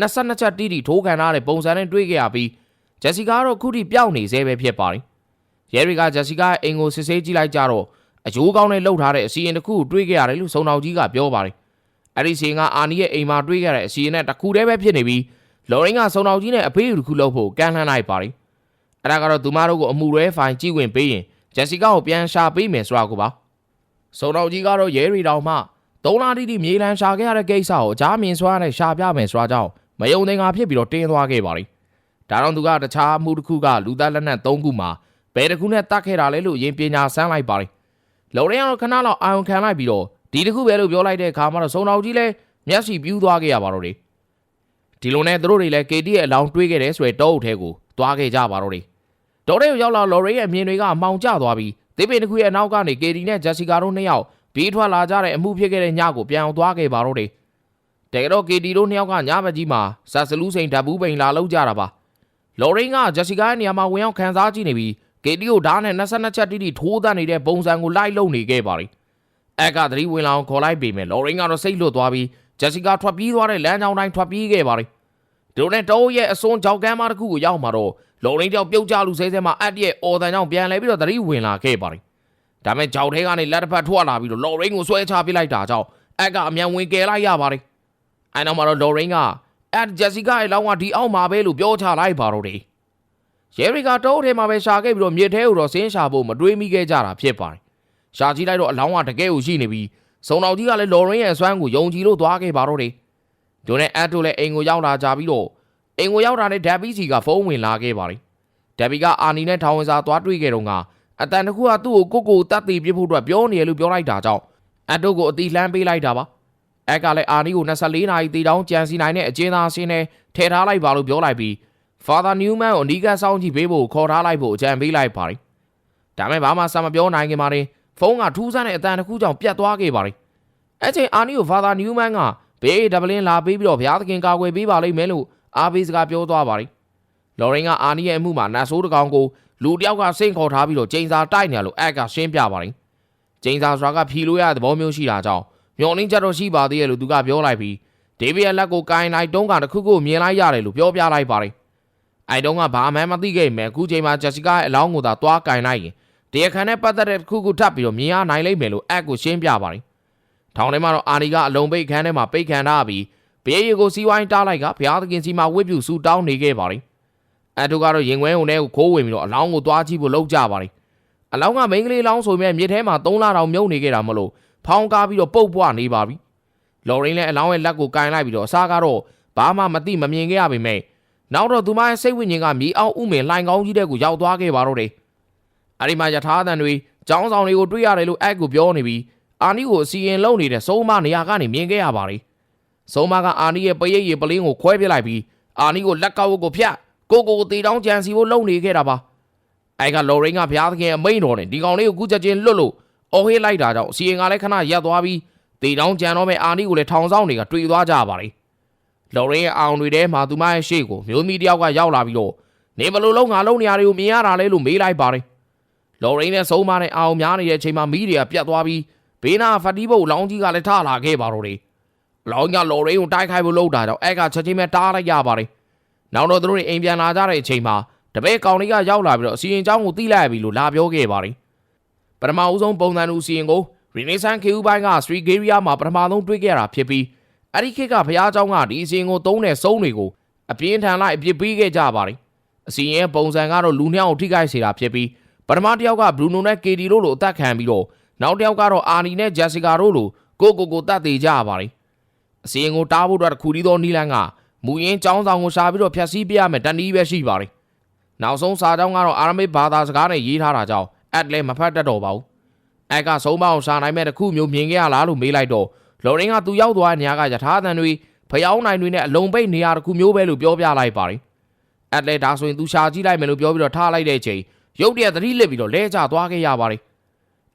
Speaker 1: 22ချက်တိတိထိုးခံထားတဲ့ပုံစံနဲ့တွေ့ခဲ့ရပြီးဂျက်စီကတော့ခုထိပျောက်နေသေးပဲဖြစ်ပါတယ်။ရဲရီကဂျက်စီကာအိမ်ကိုစစ်ဆေးကြည့်လိုက်ကြတော့ အယိုးကောင်းနဲ့လှုပ်ထားတဲ့အစီရင်တစ်ခုကိုတွေ့ခဲ့ရတယ်လို့စုံတော်ကြီးကပြောပါတယ်။အဲ့ဒီစီရင်ကအာနီရဲ့အိမ်မှာတွေ့ခဲ့တဲ့အစီရင်နဲ့တစ်ခုတည်းပဲဖြစ်နေပြီးလော်ရင်ကစုံတော်ကြီးနဲ့အဖေးယူတစ်ခုလှုပ်ဖို့ကမ်းလှမ်းလိုက်ပါတယ်။အဲ့ဒါကတော့သူမတို့ကိုအမှုရဲဖိုင်ကြည့်ဝင်ပေးရင်ဂျက်စီကာကိုပြန်ရှာပေးမယ်ဆိုတာကိုပါ။စုံတော်ကြီးကတော့ရဲရီတောင်မှသုံးလတိတိမြေလန်းရှာခဲ့ရတဲ့ကိစ္စကိုအကြမ်းမြင်စွာနဲ့ရှာပြမယ်ဆိုတာကြောင့်မယုံသင်္ကာဖြစ်ပြီးတော့တင်းသွားခဲ့ပါလိမ့်။ဒါတော့သူကတခြားအမှုတစ်ခုကလူသားလက်နက်၃ခုမှာဘယ်တစ်ခုနဲ့တတ်ခဲ့တာလဲလို့ရင်ပညာဆန်းလိုက်ပါလိမ့်။ လော်ရင်ကတော့ခဏလောက်အာရုံခံလိုက်ပြီးတော့ဒီတစ်ခုပဲလို့ပြောလိုက်တဲ့အခါမှာတော့စုံတော်ကြီးလဲမျက်စိပြူးသွားခဲ့ရပါတော့တယ်။ဒီလိုနဲ့သူတို့တွေလည်း KT ရဲ့အလောင်းတွေးခဲ့တယ်ဆိုရတောအုပ်ထဲကိုသွားခဲ့ကြပါတော့တယ်။တော်တဲ့ကိုရောက်လာလော်ရင်ရဲ့အမြင်တွေကမှောင်ကျသွားပြီးသေပင်တစ်ခုရဲ့အနောက်ကနေ KT နဲ့ Jessica တို့နှစ်ယောက်ပြီးထွက်လာကြတဲ့အမှုဖြစ်ခဲ့တဲ့ညကိုပြန်အောင်သွားခဲ့ပါတော့တယ်။တကယ်တော့ KT တို့နှစ်ယောက်ကညဘက်ကြီးမှာဆာဆလူးစိန်ဓာတ်ဘူးပိန်လာလောက်ကြတာပါ။လော်ရင်ကဂျက်စီကာရဲ့နေရာမှာဝင်ရောက်ခံစားကြည့်နေပြီး KT ကိုဓာတ်နဲ့22ချက်တိတိထိုးသတ်နေတဲ့ပုံစံကိုလိုက်လုံနေခဲ့ပါလိမ့်။အက်ကသတိဝင်လာအောင်ခေါ်လိုက်ပေမဲ့လော်ရင်ကတော့စိတ်လွတ်သွားပြီးဂျက်စီကာထွက်ပြေးသွားတဲ့လမ်းကြောင်းတိုင်းထွက်ပြေးခဲ့ပါလိမ့်။တို့နဲ့တောရဲ့အစွန်းကြောက်ကမ်းမတစ်ခုကိုရောက်မှာတော့လော်ရင်တယောက်ပြုတ်ကျလူဆဲဆဲမှာအက်ရဲ့အော်တန်ကြောင့်ပြန်လဲပြီးတော့သတိဝင်လာခဲ့ပါလိမ့်။ဒါမဲ့ကြောက်ထဲကနေလက်တစ်ဖက်ထွက်လာပြီးတော့လော်ရင်ကိုဆွဲချပစ်လိုက်တာကြောင့်အက်ကအမြန်ဝင်ကယ်လိုက်ရပါလိမ့်။အဲနောက်မှာတော့လော်ရင်ကအက်ဂျက်စီကာရဲ့လောင်းကဒီအောက်မှာပဲလို့ပြောချလိုက်ပါတော့တယ်။ ရဲရီကတောထဲမှာပဲရှာခဲ့ပြီးတော့မြေထဲကိုတော့ဆင်းရှာဖို့မတွေးမိခဲ့ကြတာဖြစ်ပါတယ်။ရှာကြည့်လိုက်တော့အလောင်းကတကယ်ကိုရှိနေပြီးစုံတော်ကြီးကလည်းလော်ရင်ရဲ့အစွမ်းကိုယုံကြည်လို့သွားခဲ့ပါတော့တယ်။ဒိုနဲ့အက်တို့လည်းအိမ်ကိုရောက်လာကြပြီးတော့အိမ်ကိုရောက်တာနဲ့ဓာတ်ပီစီကဖုန်းဝင်လာခဲ့ပါတယ်။ဓာတ်ပီကအာနီနဲ့ထောင်ဝင်စာသွားတွေ့ခဲ့တော့ကအတန်တခုကသူ့ကိုကိုကိုတတ်သိပြဖို့အတွက်ပြောနေရလို့ပြောလိုက်တာကြောင့်အက်တို့ကိုအတီလှမ်းပေးလိုက်တာပါ။အက်ကလည်းအာနီကို24နာရီတီတောင်းကြံစီနိုင်တဲ့အကျဉ်းသားဆင်းနဲ့ထဲထားလိုက်ပါလို့ပြောလိုက်ပြီး Father Newman ကိုအနီးကပ်စောင့်ကြည့်ပေးဖို့ခေါ်ထားလိုက်ဖို့အကြံပေးလိုက်ပါတယ်။ဒါမဲ့ဘာမှစမပြောနိုင်ခင်မှာနေဖုန်းကထူးဆန်းတဲ့အတန်တစ်ခုကြောင့်ပြတ်သွားခဲ့ပါတယ်အဲ့ချိန်အာနီကိုဖာသာနျူးမန်ကဘေးဒဗလင်းလာပေးပြီးတော့ဘုရားသခင်ကာကွယ်ပေးပါလိမ့်မယ်လို့အားပေးစကားပြောသွားပါတယ်လော်ရင်ကအာနီရဲ့အမှုမှာနတ်ဆိုးတစ်ကောင်ကိုလူတစ်ယောက်ကစိတ်ခေါ်ထားပြီးတော့ကျိန်စာတိုက်နေရလို့အက်ကရှင်းပြပါတယ်ကျိန်စာဆိုတာကဖြီလို့ရတဲ့သဘောမျိုးရှိတာကြောင့်မျော်လင့်ချက်တော့ရှိပါသေးရဲ့လို့သူကပြောလိုက်ပြီးဒေးဗစ်ရဲ့လက်ကိုကိုင်းလိုက်တုံးကတစ်ခုခုမြင်လိုက်ရတယ်လို့ပြောပြလိုက်ပါတယ် အဲတုန်းကဘာမှမသိခဲ့မယ်အခုချိန်မှာဂျက်စီကာရဲ့အလောင်းကိုသာသွားကင်လိုက်ရင်တရားခံနဲ့ပတ်သက်တဲ့တစ်ခုခုထပ်ပြီးတော့မြင်ရနိုင်လိမ့်မယ်လို့အက်ကိုရှင်းပြပါတယ်ထောင်ထဲမှာတော့အာနီကအလုံးပိတ်ခန်းထဲမှာပိတ်ခံထားပြီးဘေးရီကိုစီးဝိုင်းတားလိုက်ကဘုရားသခင်စီမှာဝစ်ပြူဆူတောင်းနေခဲ့ပါတယ်အတူကတော့ရင်ခွဲုံထဲကိုခိုးဝင်ပြီးတော့အလောင်းကိုသွားကြည့်ဖို့လုပ်ကြပါတယ်အလောင်းကမိန်းကလေးလောင်းဆိုမြဲမြစ်ထဲမှာ၃လတောင်မြုပ်နေခဲ့တာမလို့ဖောင်းကားပြီးတော့ပုတ်ပွားနေပါပြီလော်ရင်းလည်းအလောင်းရဲ့လက်ကိုကင်လိုက်ပြီးတော့အစားကတော့ဘာမှမသိမမြင်ခဲ့ရပါမယ် နောက်တော့သူမရဲ့စိတ်ဝိညာဉ်ကမြေအောင်ဥမင်လှိုင်ကောင်းကြီးတဲ့ကိုရောက်သွားခဲ့ပါတော့တယ်အဲ့ဒီမှာယထာသန်တွေចောင်းဆောင်တွေကိုတွေ့ရတယ်လို့အက်ကိုပြောနေပြီးအာနီကိုအစီရင်လုံနေတဲ့စိုးမနေရာကနေမြင်ခဲ့ရပါတယ်စိုးမကအာနီရဲ့ပရိတ်ရည်ပလင်းကိုခွဲပြလိုက်ပြီးအာနီကိုလက်ကောက်ကိုဖြတ်ကိုကိုကိုတီတောင်းကြံစီဖို့လုပ်နေခဲ့တာပါအဲ့ကလော်ရင်းကဘုရားသခင်အမိန်တော်နဲ့ဒီကောင်လေးကိုကုချက်ချင်းလွတ်လို့အော်ဟေးလိုက်တာကြောင့်အစီရင်ကလည်းခဏရပ်သွားပြီးတီတောင်းကြံတော့မဲ့အာနီကိုလည်းထောင်ဆောင်တွေကတွေ့သွားကြပါတယ် လော်ရင်းရဲ့အောင်တွေထဲမှာသူမရဲ့ရှေ့ကိုမျိုးသမီးတယောက်ကရောက်လာပြီးတော့နေဘလို့လုံးငါလုံးနေရာတွေကိုမြင်ရတာလဲလို့မေးလိုက်ပါတယ်လော်ရင်းနဲ့ဆုံးမတဲ့အောင်များနေတဲ့အချိန်မှာမီးတွေကပြတ်သွားပြီးဘေးနာဖတ်တီးဘုတ်လောင်းကြီးကလည်းထလာခဲ့ပါတော့တယ်လောင်းကလော်ရင်းကိုတိုက်ခိုက်ဖို့လုပ်တာကြောင့်အဲ့ကချက်ချင်းပဲတားလိုက်ရပါတယ်နောက်တော့သူတို့တွေအိမ်ပြန်လာကြတဲ့အချိန်မှာတပည့်ကောင်လေးကရောက်လာပြီးတော့အစီရင်เจ้าကိုတိလိုက်ရပြီလို့လာပြောခဲ့ပါတယ်ပထမဦးဆုံးပုံစံလူစီရင်ကို Renaissance ခေဦးပိုင်းက Street Area မှာပထမဆုံးတွေ့ခဲ့ရတာဖြစ်ပြီး အဲ့ဒီခေတ်ကဘုရားเจ้าကဒီအစီရင်ကိုသုံးတဲ့စုံးတွေကိုအပြင်းထန်လိုက်အပြစ်ပေးခဲ့ကြပါတယ်အစီရင်ရဲ့ပုံစံကတော့လူနှစ်ယောက်ထိခိုက်စေတာဖြစ်ပြီးပထမတစ်ယောက်က Bruno နဲ့ Katie တို့လိုအသက်ခံပြီးတော့နောက်တစ်ယောက်ကတော့ Arnie နဲ့ Jessica တို့လိုကိုကိုကိုတတ်သေးကြရပါတယ်အစီရင်ကိုတားဖို့အတွက်တစ်ခုတည်းသောနီလန်ကမူရင်းចောင်းဆောင်ကိုရှာပြီးတော့ဖျက်ဆီးပြရမယ်တန်တီးပဲရှိပါတယ်နောက်ဆုံးစာကြောင်းကတော့အာရမိတ်ဘာသာစကားနဲ့ရေးထားတာကြောင့်အက်လည်းမဖတ်တတ်တော့ပါဘူးအက်ကဆုံးမအောင်ရှာနိုင်မဲ့တစ်ခုမျိုးမြင်ခဲ့ရလားလို့မေးလိုက်တော့ လော်ရင်ကသူရောက်သွားတဲ့နေရာကယထာသန်တွေဖျောင်းနိုင်တွေနဲ့အလုံးပိတ်နေရာတစ်ခုမျိုးပဲလို့ပြောပြလိုက်ပါတယ်အက်လည်းဒါဆိုရင်သူရှာကြည့်လိုက်မယ်လို့ပြောပြီးတော့ထားလိုက်တဲ့အချိန်ရုတ်တရက်သတိလစ်ပြီးတော့လဲကျသွားခဲ့ရပါတယ်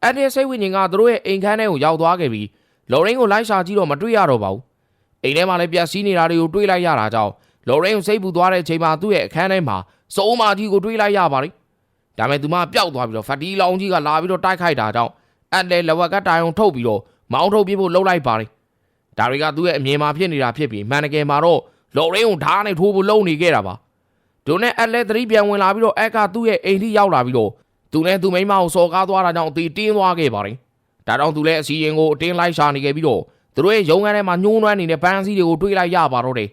Speaker 1: အက်တဲ့စိတ်ဝိညာဉ်ကသူတို့ရဲ့အိမ်ခန်းထဲကိုရောက်သွားခဲ့ပြီးလော်ရင်ကိုလိုက်ရှာကြည့်တော့မတွေ့ရတော့ပါဘူးအိမ်ထဲမှာလည်းပြက်စီးနေတာတွေကိုတွေးလိုက်ရတာကြောင့်လော်ရင်ကိုစိတ်ပူသွားတဲ့အချိန်မှာသူ့ရဲ့အခန်းထဲမှာစုံးမကြီးကိုတွေးလိုက်ရပါတယ်ဒါပေမဲ့သူမပျောက်သွားပြီးတော့ဖတ်တီလောင်ကြီးကလာပြီးတော့တိုက်ခိုက်တာကြောင့် အက်လည်းလဝက်ကတိုင်အောင်ထုတ်ပြီးတော့မောင်းထုတ်ပြဖို့လှုပ်လိုက်ပါတယ်ဒါတွေကသူ့ရဲ့အမြင်မှာဖြစ်နေတာဖြစ်ပြီးမှန်တကယ်မှာတော့လော်ရင်ကိုဓာတ်နဲ့ထိုးဖို့လုပ်နေခဲ့တာပါဒိုနဲ့အက်လည်းသတိပြန်ဝင်လာပြီးတော့အက်ကသူ့ရဲ့အိမ်ထိရောက်လာပြီးတော့သူနဲ့သူမိန်းမကိုစော်ကားသွားတာကြောင့်အသေးတင်းသွားခဲ့ပါတယ်ဒါကြောင့်သူလည်းအစီရင်ကိုအတင်းလိုက်ရှာနေခဲ့ပြီးတော့သူတို့ရဲ့ရုံးခန်းထဲမှာညှိုးနွမ်းနေတဲ့ပန်းစည်းတွေကိုတွေးလိုက်ရပါတော့တယ်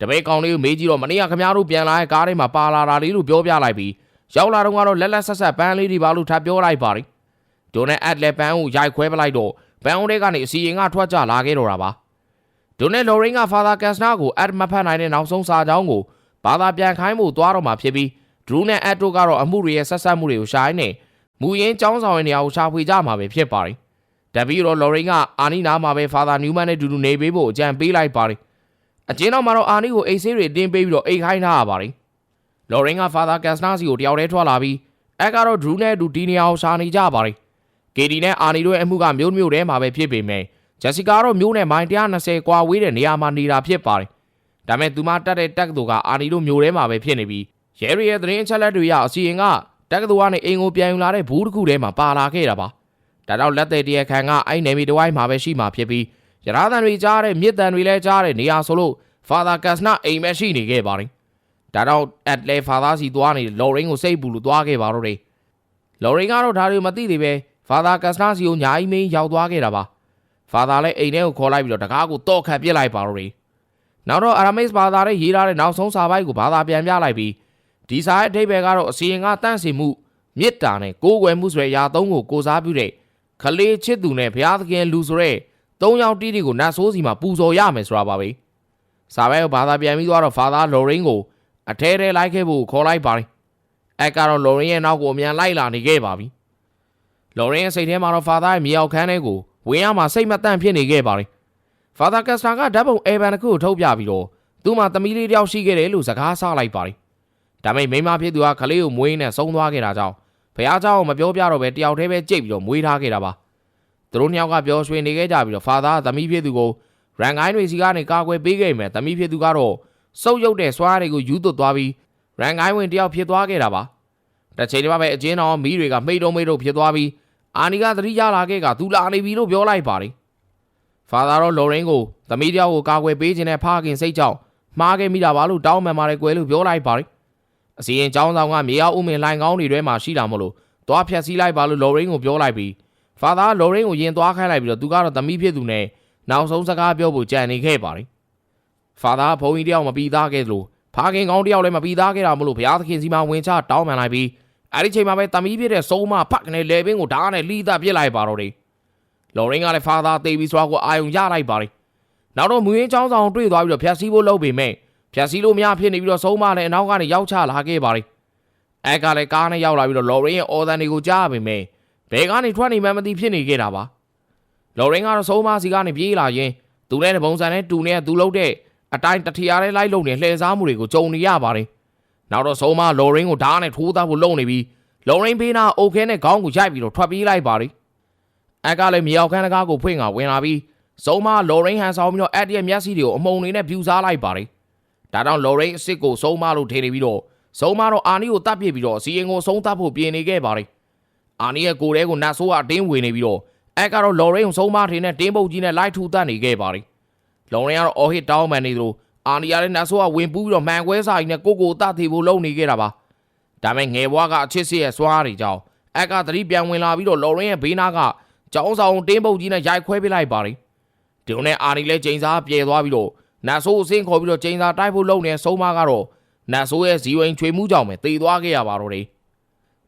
Speaker 1: တပည့်ကောင်လေးကိုမေးကြည့်တော့မနေ့ကခမားတို့ပြန်လာတဲ့ကားထဲမှာပါလာတာလေးလို့ပြောပြလိုက်ပြီးရောက်လာတော့ကတော့လက်လက်ဆက်ဆက်ပန်းလေးတွေပါလို့ထပ်ပြောလိုက်ပါတယ် ဒိုနဲ့အက်လက်ပန်းကိုရိုက်ခွဲပလိုက်တော့ပန်းဦးတွေကနေအစီရင်ကထွက်ကြလာခဲ့တော့တာပါဒိုနဲ့လော်ရင်းကဖာသာကန်စနာကိုအက်မဖတ်နိုင်တဲ့နောက်ဆုံးစာကြောင်းကိုဘာသာပြန်ခိုင်းဖို့သွားတော့မှာဖြစ်ပြီးဒရူးနဲ့အက်တို့ကတော့အမှုတွေရဲ့ဆက်ဆက်မှုတွေကိုရှာင်းနေမူရင်းចောင်းဆောင်ရဲ့နေရာကိုရှာဖွေကြမှာပဲဖြစ်ပါတယ်တပီတော့လော်ရင်းကအာနီနာမှာပဲဖာသာနျူးမန်နဲ့ဒူဒူနေပေးဖို့အကြံပေးလိုက်ပါတယ်အကျဉ်းတော့မှာတော့အာနီကိုအိတ်ဆေးတွေတင်းပေးပြီးတော့အိတ်ခိုင်းထားရပါတယ်လော်ရင်းကဖာသာကန်စနာစီကိုတယောက်တည်းထွက်လာပြီးအက်ကတော့ဒရူးနဲ့ဒူဒီနီယာကိုရှာနေကြပါတယ် ကေဒီနဲ့အာနီတို့ရဲ့အမှုကမျိုးမျိုးထဲမှာပဲဖြစ်ပေမဲ့ဂျက်စီကာကတော့မျိုးနဲ့မိုင်120ကွာဝေးတဲ့နေရာမှာနေတာဖြစ်ပါတယ်ဒါမဲ့သူမတက်တဲ့တက်ကတူကအာနီတို့မျိုးထဲမှာပဲဖြစ်နေပြီးရဲရီရဲ့သတင်းအချက်လက်တွေရအစီရင်ကတက်ကတူကနေအိမ်ကိုပြန်ယူလာတဲ့ဘူးတစ်ခုထဲမှာပါလာခဲ့တာပါဒါတော့လက်သေးတရခန်ကအဲ့နေမီတဝိုင်းမှာပဲရှိမှာဖြစ်ပြီးရထားတန်တွေကြားတဲ့မြစ်တန်တွေလည်းကြားတဲ့နေရာဆိုလို့ဖာသာကတ်စနာအိမ်ပဲရှိနေခဲ့ပါတယ်ဒါတော့အက်လေဖာသာစီသွားနေလော်ရင်းကိုစိတ်ပူလို့သွားခဲ့ပါတော့တယ်လော်ရင်းကတော့ဒါတွေမသိသေးပဲ ဖာသာကတ်စနာစီကိုညာအီမင်းရောက်သွားခဲ့တာပါဖာသာလည်းအိမ်ထဲကိုခေါ်လိုက်ပြီးတော့တကားကိုတော့ခတ်ပစ်လိုက်ပါတော့တယ်နောက်တော့အာရမိတ်ဘာသာနဲ့ရေးထားတဲ့နောက်ဆုံးစာပိုက်ကိုဘာသာပြန်ပြလိုက်ပြီးဒီစာရဲ့အဓိပ္ပာယ်ကတော့အစီရင်ကတန့်စင်မှုမေတ္တာနဲ့ကိုးကွယ်မှုဆိုတဲ့အရာသုံးကိုကိုစားပြုတဲ့ခလေးချစ်သူနဲ့ဘုရားသခင်လူဆိုတဲ့သုံးယောက်တီးတီကိုနတ်ဆိုးစီမှာပူဇော်ရမယ်ဆိုတာပါပဲစာပိုက်ကိုဘာသာပြန်ပြီးတော့ဖာသာလော်ရင်းကိုအထဲထဲလိုက်ခဲ့ဖို့ခေါ်လိုက်ပါတယ်အဲကတော့လော်ရင်းရဲ့နောက်ကိုအမြန်လိုက်လာနေခဲ့ပါပြီ လော်ရင်းရဲ့စိတ်ထဲမှာတော့ဖာသာရဲ့မြေအောက်ခန်းထဲကိုဝင်ရမှာစိတ်မတန့်ဖြစ်နေခဲ့ပါတယ်ဖာသာကက်စတာကဓာတ်ပုံအေဗန်တစ်ခုကိုထုတ်ပြပြီးတော့သူ့မှာသမီးလေးတယောက်ရှိခဲ့တယ်လို့စကားဆလိုက်ပါတယ်ဒါပေမဲ့မိန်းမဖြစ်သူကခလေးကိုမွေးနဲ့ဆုံးသွားခဲ့တာကြောင့် ဖះเจ้าကိုမပြောပြတော့ပဲတယောက်တည်းပဲကြိတ်ပြီးတော့မွေးထားခဲ့တာပါသူတို့နှစ်ယောက်ကပျော်ရွှင်နေခဲ့ကြပြီးတော့ဖာသာကသမီးဖြစ်သူကိုရန်ကိုင်းတွေစီကနေကာကွယ်ပေးခဲ့မယ်သမီးဖြစ်သူကတော့စုပ်ယုပ်တဲ့စွားတွေကိုယူသွတ်သွားပြီးရန်ကိုင်းဝင်တယောက်ဖြစ်သွားခဲ့တာပါတစ်ချိန်တည်းမှာပဲအချင်းတော်မီးတွေကမိတ်တုံးမိတ်တုံးဖြစ်သွားပြီး အာနီကသတိရလာခဲ့ကသူလာနေပြီလို့ပြောလိုက်ပါတယ်ဖာသာတော့လော်ရင်းကိုသမီးတယောက်ကိုကာကွယ်ပေးခြင်းနဲ့ဖာခင်စိတ်ကြောင့်မှားခဲ့မိတာပါလို့တောင်းပန်ပါတယ်ကွယ်လို့ပြောလိုက်ပါတယ်အစီရင်ចောင်းဆောင်ကမြေအောင်ဥမင်လိုင်ကောင်းတွေထဲမှာရှိတာမလို့သွားဖြတ်စည်းလိုက်ပါလို့လော်ရင်းကိုပြောလိုက်ပြီးဖာသာကလော်ရင်းကိုရင်သွားခိုင်းလိုက်ပြီးတော့သူကတော့သမီးဖြစ်သူနဲ့နောက်ဆုံးစကားပြောဖို့ကြံနေခဲ့ပါတယ်ဖာသာကဘုန်းကြီးတယောက်မပြီးသားခဲ့သလိုဖာခင်ကောင်းတယောက်လည်းမပြီးသားခဲ့တာမလို့ဘုရားသခင်စီမှာဝင်ချတောင်းပန်လိုက်ပြီး အဲ့ဒီချိန်မှာပဲသမီးဖြစ်တဲ့စုံမဖတ်ကနေလေပင်ကိုဓာတ်နဲ့လှီးသားပြစ်လိုက်ပါတော့တယ်လော်ရင်းကလည်းဖာသာတေးပြီးစွာကိုအာယုံရလိုက်ပါတယ်နောက်တော့မူရင်းចောင်းဆောင်တွေ့သွားပြီးတော့ဖြတ်စည်းဖို့လုပ်ပေမဲ့ဖြတ်စည်းလို့မရဖြစ်နေပြီးတော့စုံမလည်းအနောက်ကနေရောက်ချလာခဲ့ပါတယ်အဲကလည်းကားနဲ့ရောက်လာပြီးတော့လော်ရင်းရဲ့အော်ဒန်တွေကိုကြားရပေမဲ့ဘယ်ကနေထွက်နေမှန်းမသိဖြစ်နေခဲ့တာပါလော်ရင်းကတော့စုံမစီကနေပြေးလာရင်သူနဲ့တပုံစံနဲ့တူနဲ့သူလှုပ်တဲ့အတိုင်းတထီအားနဲ့လိုက်လုံနေလှည့်စားမှုတွေကိုကြုံနေရပါတယ် နောက်တော့စုံမလော်ရင်းကိုဓာတ်နဲ့ထိုးသားဖို့လုပ်နေပြီးလော်ရင်းဘေးနာအိုခဲနဲ့ခေါင်းကိုရိုက်ပြီးတော့ထွက်ပြေးလိုက်ပါတယ်အဲကလည်းမြေအောက်ခန်းတကားကိုဖွင့်ကဝင်လာပြီးစုံမလော်ရင်းဟန်ဆောင်ပြီးတော့အက်ဒီရဲ့မျက်စိတွေကိုအမုံနေနဲ့ဖြူစားလိုက်ပါတယ်ဒါကြောင့်လော်ရင်းအစ်စ်ကိုစုံမလို့ထင်နေပြီးတော့စုံမတော့အာနီကိုတတ်ပစ်ပြီးတော့စီရင်ကိုဆုံးသတ်ဖို့ပြင်နေခဲ့ပါတယ်အာနီရဲ့ကိုယ်ထဲကိုနတ်ဆိုးကအတင်းဝင်နေပြီးတော့အဲကတော့လော်ရင်းကိုစုံမထင်နဲ့တင်းပုတ်ကြီးနဲ့လိုက်ထူတတ်နေခဲ့ပါတယ်လုံရင်းကတော့အော်ဟစ်တောင်းပန်နေသလို အာနီယာလည်းနတ်ဆိုးကဝင်ပူးပြီးတော့မှန်ခွဲစာကြီးနဲ့ကိုကိုတတ်သေးဖို့လုပ်နေခဲ့တာပါဒါပေမဲ့ငယ်ဘွားကအချစ်စစ်ရဲ့စွားတွေကြောင့်အက်ကသတိပြန်ဝင်လာပြီးတော့လော်ရင်းရဲ့ဘေးနားကကျောင်းဆောင်တင်းပုတ်ကြီးနဲ့ရိုက်ခွဲပေးလိုက်ပါတယ်ဒီလိုနဲ့အာနီလည်းချိန်စားပြေသွားပြီးတော့နတ်ဆိုးအစင်းခေါ်ပြီးတော့ချိန်စားတိုက်ဖို့လုပ်နေဆုံးမကတော့နတ်ဆိုးရဲ့ဇီဝင်ချွေမှုကြောင့်ပဲတေသွားခဲ့ရပါတော့တယ်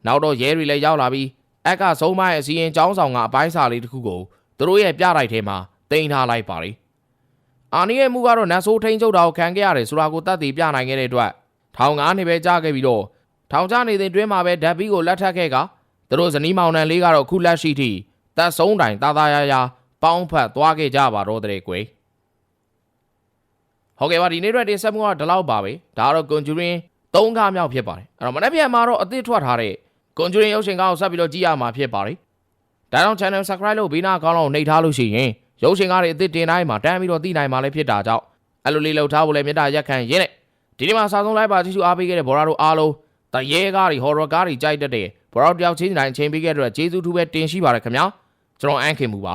Speaker 1: နောက်တော့ရဲတွေလည်းရောက်လာပြီးအက်ကဆုံးမရဲ့အစီရင်ကျောင်းဆောင်ကအပိုင်းစာလေးတစ်ခုကိုသူတို့ရဲ့ပြတိုက်ထဲမှာတင်ထားလိုက်ပါတယ် အာနီရဲ့မှုကတော့နတ်ဆိုးထိန်ချုပ်တာကိုခံခဲ့ရတယ်ဆိုတာကိုတတ်သိပြနိုင်ခဲ့တဲ့အတွက်ထောင်ငါးနှစ်ပဲကြာခဲ့ပြီးတော့ထောင်ချနေတဲ့တွင်းမှာပဲဓာတ်ဘီကိုလက်ထပ်ခဲ့ကသူတို့ဇနီးမောင်နှံလေးကတော့ခုလက်ရှိထိတပ်ဆုံးတိုင်တာတာယာယာပေါင်းဖက်သွားခဲ့ကြပါတော့တဲ့ကွယ်ဟုတ်ကဲ့ပါဒီနေ့အတွက်တင်ဆက်မှုကတော့ဒီလောက်ပါပဲဒါကတော့ Conjuring ၃ခါမြောက်ဖြစ်ပါတယ်အဲ့တော့မနေ့ပြန်မှာတော့အသစ်ထွက်ထားတဲ့ Conjuring ရုပ်ရှင်ကားကိုဆက်ပြီးတော့ကြည့်ရမှာဖြစ်ပါတယ်ဒါကြောင့် channel subscribe လုပ်ဘေးနားအကောင့်လောက်နှိပ်ထားလို့ရှိရင် ရုပ်ရှင်ကားတွေအသစ်တင်တိုင်းမှာတန်းပြီးတော့သိနိုင်မှာလည်းဖြစ်တာကြောင့်အဲ့လိုလေးလှုပ်ထားဖို့လည်းမေတ္တာရက်ခံရင်းနဲ့ဒီနေ့မှာစာဆုံးလိုက်ပါကြည့်ရှုအားပေးခဲ့တဲ့ဘော်ရာတို့အားလုံးတရေကားတွေဟော်ရကားတွေကြိုက်တတ်တဲ့ဘော်ရာတယောက်ချင်းတိုင်းအချိန်ပေးခဲ့တဲ့အတွက်ကျေးဇူးထူးပဲတင်ရှိပါရခင်ဗျာကျွန်တော်အန်ခင်မူပါ